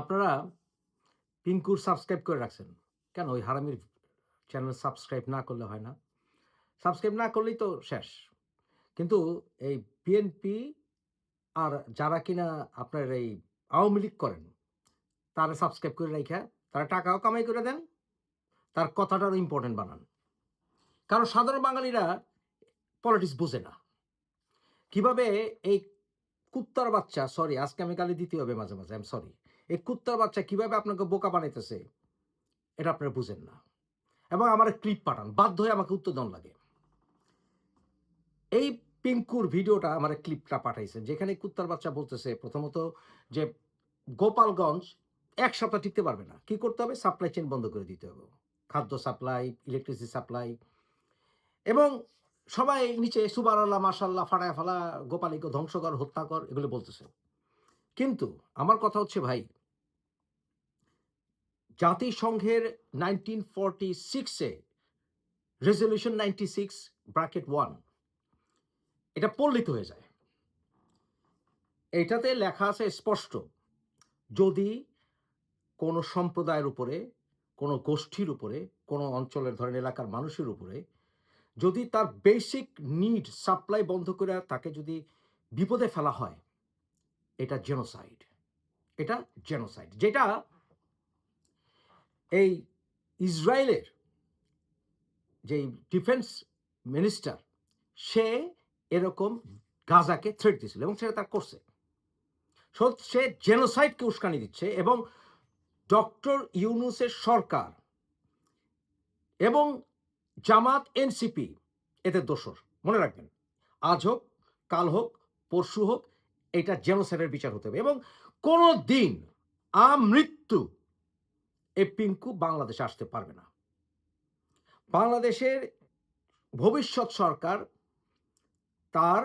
আপনারা পিঙ্কুর সাবস্ক্রাইব করে রাখছেন। কেন? ওই হারামির চ্যানেল সাবস্ক্রাইব না করলে হয় না। সাবস্ক্রাইব না করলেই তো শেষ। কিন্তু এই বিএনপি আর যারা কিনা আপনার এই আওয়ামী লীগ করেন, তারা সাবস্ক্রাইব করে রাখা তারা টাকাও কামাই করে দেন, তার কথাটারও ইম্পর্টেন্ট বানান। কারণ সাধারণ বাঙালিরা পলিটিক্স বোঝে না। কীভাবে এই কুত্তার বাচ্চা সরি আজকে আমি গালি দিতে হবে মাঝে মাঝে আই এম সরি এই কুত্তার বাচ্চা কীভাবে আপনাকে বোকা বানাইতেছে, এটা আপনারা বুঝেন না। এবং আমার ক্লিপ পাঠান, বাধ্য হয়ে আমাকে উত্তর উত্তোলন লাগে। এই পিঙ্কুর ভিডিওটা আমার ক্লিপটা পাঠাইছে, যেখানে কুত্তার বাচ্চা বলতেছে প্রথমত যে, গোপালগঞ্জ এক সপ্তাহ টিকতে পারবে না। কি করতে হবে? সাপ্লাই চেন বন্ধ করে দিতে হবে। খাদ্য সাপ্লাই ইলেকট্রিসিটি সাপ্লাই এবং সবাই নিচে সুবার আল্লাহ মাসাল্লাহ ফাটায় ফালা, গোপালীকে ধ্বংস কর, হত্যা কর, এগুলো বলতেছে। কিন্তু আমার কথা হচ্ছে ভাই জাতিসংঘের নাইনটিন ফর্টি সিক্সে resolution ninety six bracket one এটা পল্লিত হয়ে যায়। এটাতে লেখা আছে স্পষ্ট, যদি কোনো সম্প্রদায়ের উপরে, কোনো গোষ্ঠীর উপরে, কোনো অঞ্চলের ধরেন এলাকার মানুষের উপরে, যদি তার বেসিক নিড সাপ্লাই বন্ধ করে তাকে যদি বিপদে ফেলা হয়, এটা জেনোসাইড এটা জেনোসাইড যেটা এই ইসরায়েলের যে ডিফেন্স মিনিস্টার সে এরকম গাজাকে থ্রেট দিয়েছিল এবং সেটা তার করছে। সে জেনোসাইডকে উস্কানি দিচ্ছে এবং ডক্টর ইউনুসের সরকার এবং জামাত এনসিপি, এদের দোষর, মনে রাখবেন। আজ হোক, কাল হোক, পরশু হোক, এটা জেনোসাইডের বিচার হতে হবে এবং কোনো দিন আমৃত্যু এই পিঙ্কু বাংলাদেশে আসতে পারবে না। বাংলাদেশের ভবিষ্যৎ সরকার তার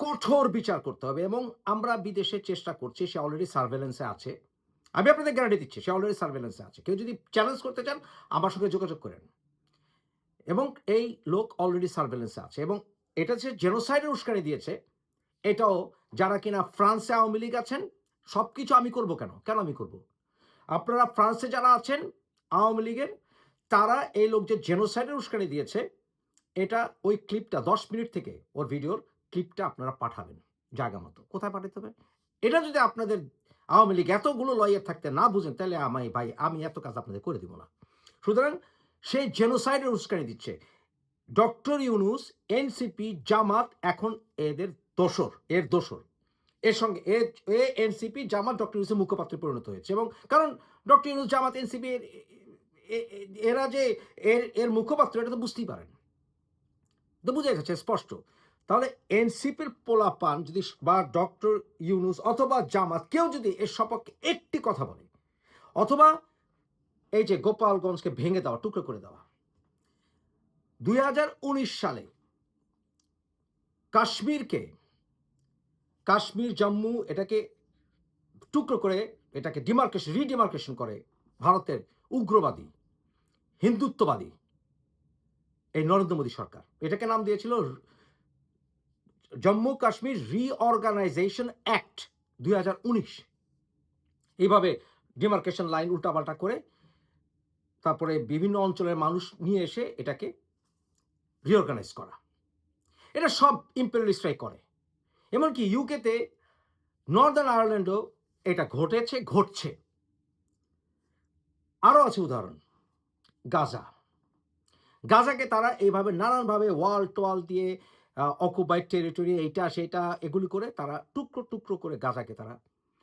কঠোর বিচার করতে হবে এবং আমরা বিদেশে চেষ্টা করছি, সে অলরেডি সার্ভেলেন্সে আছে। আমি আপনাদের গ্যারান্টি দিচ্ছি, সে অলরেডি সার্ভেলেন্সে আছে। কেউ যদি চ্যালেঞ্জ করতে চান, আমার সঙ্গে যোগাযোগ করেন। এবং এই লোক অলরেডি সার্ভেলেন্সে আছে এবং এটা যে জেনোসাইডের উস্কানি দিয়েছে, এটাও যারা কিনা ফ্রান্সে আওয়ামী লীগ আছেন সব কিছু আমি করব কেন? কেন আমি করব? আপনারা ফ্রান্সে যারা আছেন, আওয়ামী লীগের, তারা এই লোক যে জেনোসাইডের উস্কানি দিয়েছে, এটা ওই ক্লিপটা দশ মিনিট থেকে ওর ভিডিওর ক্লিপটা আপনারা পাঠাবেন, জায়গা মতো। কোথায় পাঠাতে হবে? এটা যদি আপনাদের আওয়ামী লীগ এতগুলো লয়ার থাকতে না বুঝেন, তাহলে আমায় ভাই, আমি এত কাজ আপনাদের করে দিব না। সুতরাং সে জেনোসাইডের উস্কানি দিচ্ছে। ডক্টর ইউনুস, এনসিপি, জামাত, এখন এদের দোসর এর দোসর এর সঙ্গে এ এনসিপি, জামাত ডক্টর ইউনুসের মুখপাত্রে পরিণত হয়েছে। এবং কারণ ডক্টর ইউনুস, জামাত, এনসিপি, এরা যে এর এর মুখপাত্র এটা তো বুঝতেই পারেন। তো বুঝে গেছে, স্পষ্ট। তাহলে এনসিপির পোলাপান যদি বা ডক্টর ইউনুস অথবা জামাত কেউ যদি এর সপক্ষে একটি কথা বলে, অথবা এই যে গোপালগঞ্জকে ভেঙে দেওয়া, টুকরো করে দেওয়া, দুই হাজার উনিশ সালে কাশ্মীরকে কাশ্মীর, জম্মু, এটাকে টুকরো করে এটাকে ডিমার্কেশন রিডিমার্কেশন করে ভারতের উগ্রবাদী, হিন্দুত্ববাদী এই নরেন্দ্র মোদী সরকার। এটাকে নাম দিয়েছিল জম্মু কাশ্মীর রিঅর্গানাইজেশন অ্যাক্ট দুই হাজার উনিশ। এইভাবে ডিমার্কেশন লাইন উল্টাপাল্টা করে তারপরে বিভিন্ন অঞ্চলের মানুষ নিয়ে এসে এটাকে রিঅর্গানাইজ করা। এটা সব ইম্পেরিয়ালিস্টরাই করে। এমনকি ইউকেতে নর্দার্ন আয়ারল্যান্ডও এটা ঘটেছে, ঘটছে। আরও আছে উদাহরণ, গাজা। গাজাকে তারা এইভাবে নানানভাবে ওয়াল টোয়াল দিয়ে অকুপাইড টেরিটরি এইটা, সেটা, এগুলি করে তারা টুকরো টুকরো করে গাজাকে তারা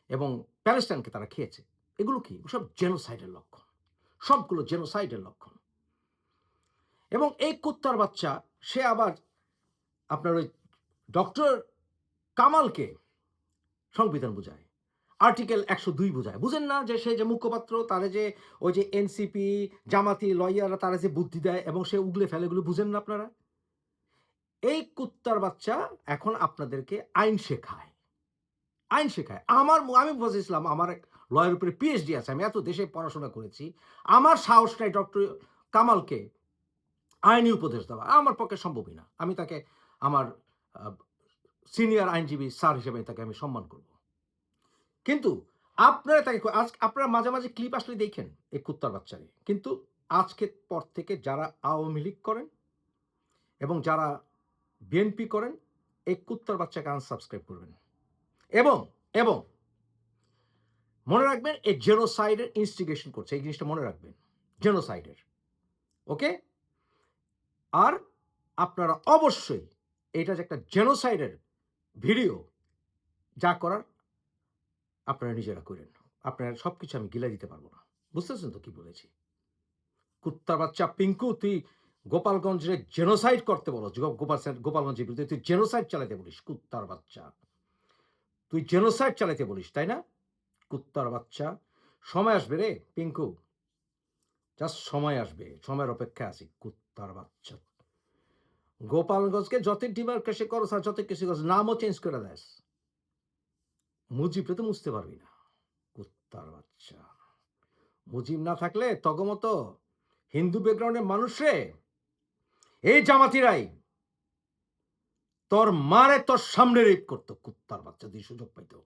এবং প্যালেস্টাইনকে তারা খেয়েছে। এগুলো কি? সব জেনোসাইডের লক্ষণ। সবগুলো জেনোসাইডের লক্ষণ। এবং এই কুত্তার বাচ্চা, সে আবার আপনার ওই ডক্টর কামালকে সংবিধান বোঝায়, আর্টিকেল একশো দুই বোঝায়। বুঝেন না যে সে যে মুখপাত্র, তারা যে ওই যে এনসিপি জামাতি, লয়াররা তারা যে বুদ্ধি দেয় এবং সে উগলে ফেলে, এগুলো বুঝেন না আপনারা? এই কুত্তার বাচ্চা এখন আপনাদেরকে আইন শেখায়। আইন শেখায়। আমার আমি বুঝেছিলাম আমার লয়ের উপরে পিএইচডি আছে, আমি এত দেশে পড়াশোনা করেছি, আমার সাহস নাই ডক্টর কামালকে আইনি উপদেশ দেওয়া। আমার পক্ষে সম্ভবই না। আমি তাকে, আমার সিনিয়র আইনজীবী স্যার হিসেবে তাকে আমি সম্মান করব। কিন্তু আপনারা তাকে আজ আপনারা মাঝে মাঝে ক্লিপ আসলে দেখেন এই কুত্তার বাচ্চারে কিন্তু আজকের পর থেকে যারা আওয়ামী লীগ করেন এবং যারা বিএনপি করেন, এই কুত্তার বাচ্চাকে আনসাবস্ক্রাইব করবেন। এবং এবং মনে রাখবেন এই জেনোসাইডের ইনস্টিগেশন করছে। এই জিনিসটা মনে রাখবেন জেনোসাইডের ওকে? আর আপনারা অবশ্যই এটা যে একটা জেনোসাইডের ভিডিও যা করার আপনারা নিজেরা করেন। আপনারা সব কিছু আমি গিলে দিতে পারব না। বুঝতেছেন তো কি বলেছি? কুত্তার বাচ্চা পিঙ্কু, তুই গোপালগঞ্জে জেনোসাইড করতে বলো গোপাল গোপালগঞ্জের বিরুদ্ধে তুই জেনোসাইড চালাতে বলিস, কুত্তার বাচ্চা। তুই জেনোসাইড চালাতে বলিস, তাই না? কুত্তার বাচ্চা। সময় আসবে রে, পিঙ্কু। জাস্ট সময় আসবে, সময়ের অপেক্ষা আছি, কুত্তার বাচ্চা। গোপালগঞ্জকে যত ডিমার্কেশন করো আর যত কিছু করো, নামও চেঞ্জ করে দেস মুজিবকে তো মুছতে পারবি না। কুত্তার বাচ্চা। মুজিব না থাকলে তগমতো হিন্দু ব্যাকগ্রাউন্ডের মানুষরে এই জামাতিরাই তোর মারে তোর সামনে রেপ করতো, কুত্তার বাচ্চা দিয়ে সুযোগ পাইতো।